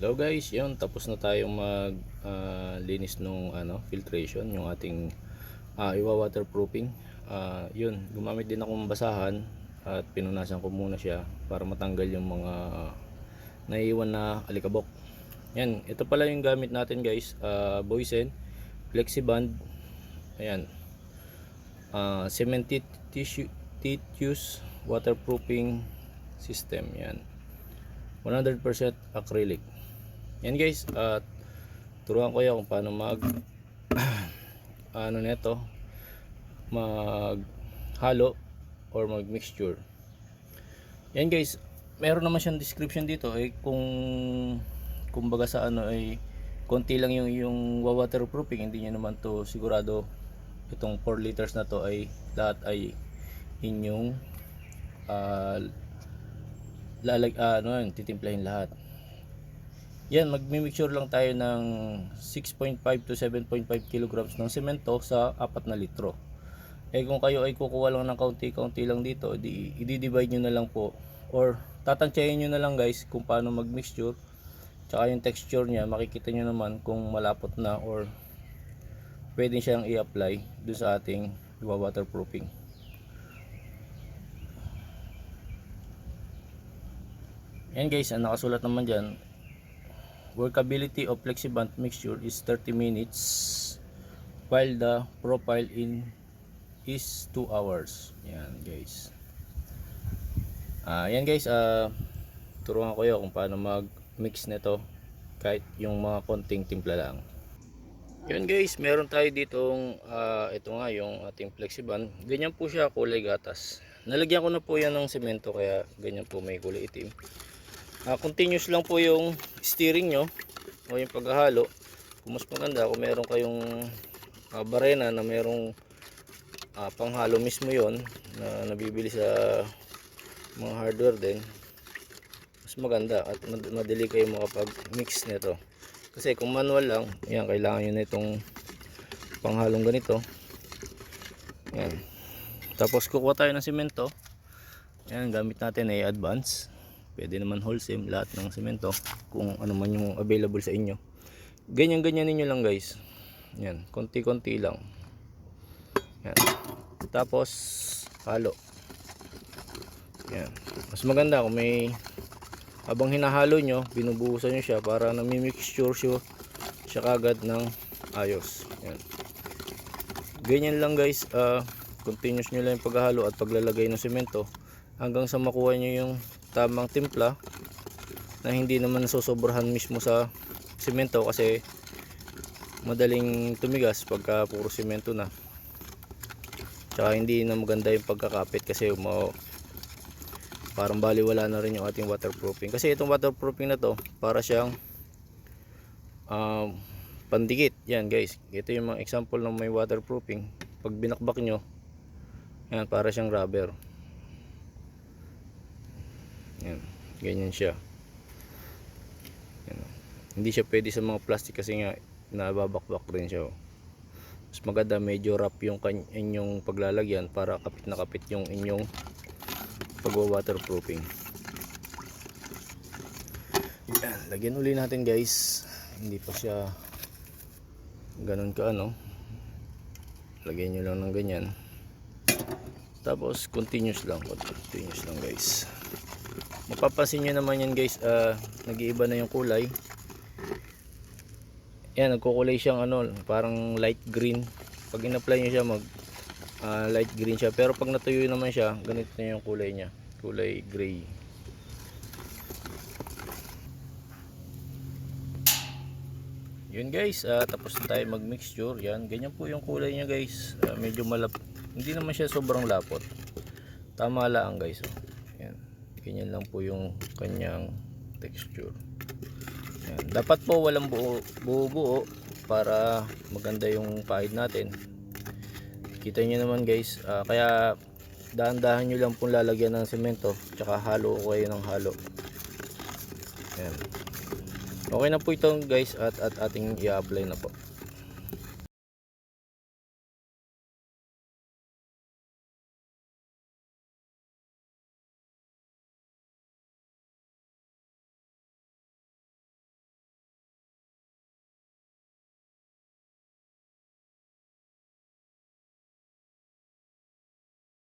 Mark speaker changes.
Speaker 1: Hello guys, yun tapos na tayong mag ah, linis nung ano, filtration, yung ating ah, iwa waterproofing. Ah, yun, gumamit din akong basahan at pinunasan ko muna siya para matanggal yung mga naiiwan na alikabok. Yan, ito pala yung gamit natin guys, uh, Boysen Flexiband. Ayan. Ah, cemented tissue waterproofing system. Yan. 100% acrylic. Yan guys, at turuan ko yan kung paano mag ano nito mag halo or mag mixture. Yan guys, meron naman siyang description dito eh kung kumbaga sa ano ay konti lang yung yung waterproofing hindi niya naman to sigurado itong 4 liters na to ay lahat ay inyong ah, lalag ah, ano titimplahin lahat. Yan, magmi-mixture lang tayo ng 6.5 to 7.5 kilograms ng semento sa 4 na litro. Eh kung kayo ay kukuha lang ng kaunti-kaunti lang dito, di, i-divide nyo na lang po. Or tatantyahin nyo na lang guys kung paano mag-mixture. Tsaka yung texture niya, makikita nyo naman kung malapot na or pwede siyang i-apply dun sa ating waterproofing. Yan guys, ang nakasulat naman dyan, workability of flexiband mixture is 30 minutes while the profile in is 2 hours. Yan guys. Ah, yan guys, ah turuan ko 'yo kung paano mag-mix nito kahit yung mga konting timpla lang. Yun guys, meron tayo ditong ah, ito nga yung ating flexiband. Ganyan po siya kulay gatas. Nalagyan ko na po yan ng semento kaya ganyan po may kulay itim. Ah, continuous lang po yung steering nyo o yung paghahalo. Kung mas maganda kung meron kayong ah, barena na merong ah, panghalo mismo yon na nabibili sa mga hardware din mas maganda at mad- madali kayo makapag-mix nito. Kasi kung manual lang, yan kailangan nyo na itong panghalong ganito. Yan. Tapos kukuha tayo ng semento. Yan, gamit natin ay advance. Pwede naman wholesale lahat ng semento kung ano man yung available sa inyo. Ganyan-ganyan ninyo lang guys. Yan, konti-konti lang. Yan. Tapos halo. Yan. Mas maganda kung may habang hinahalo nyo, binubuhusan nyo siya para nami-mixture siya, siya kagad ng ayos. Yan. Ganyan lang guys, ah, continuous nyo lang yung paghahalo at paglalagay ng semento hanggang sa makuha nyo yung tamang timpla na hindi naman nasusobrahan mismo sa semento kasi madaling tumigas pagka puro semento na. Tsaka hindi na maganda yung pagkakapit kasi mo parang baliwala na rin yung ating waterproofing. Kasi itong waterproofing na to para siyang um, pandikit. Yan guys. Ito yung mga example ng may waterproofing. Pag binakbak nyo yan para siyang rubber yan ganyan siya yan. hindi siya pwede sa mga plastic kasi nga nababakbak rin siya oh. mas maganda medyo wrap yung inyong paglalagyan para kapit na kapit yung inyong pagwa-waterproofing. Yan, lagyan uli natin guys. Hindi pa siya ganun ka ano. Lagyan nyo lang ng ganyan. Tapos continuous lang, continuous lang guys. Mapapansin nyo naman yan guys, ah, nag-iiba na yung kulay. Yan, nagkukulay siyang ano, parang light green. Pag in-apply nyo siya mag ah, light green siya pero pag natuyo naman siya ganito na yung kulay niya kulay gray yun guys ah, tapos na tayo mag mixture yan ganyan po yung kulay niya guys Ah, medyo malap hindi naman siya sobrang lapot tama lang guys oh. Yan ganyan lang po yung kanyang texture. Yan. dapat po walang buo buo, buo para maganda yung pahid natin. Kita nyo naman guys. Ah, kaya dahan-dahan nyo lang pong lalagyan ng semento tsaka halo ko kayo ng halo. Ayan. okay na po ito guys at, at ating i-apply na po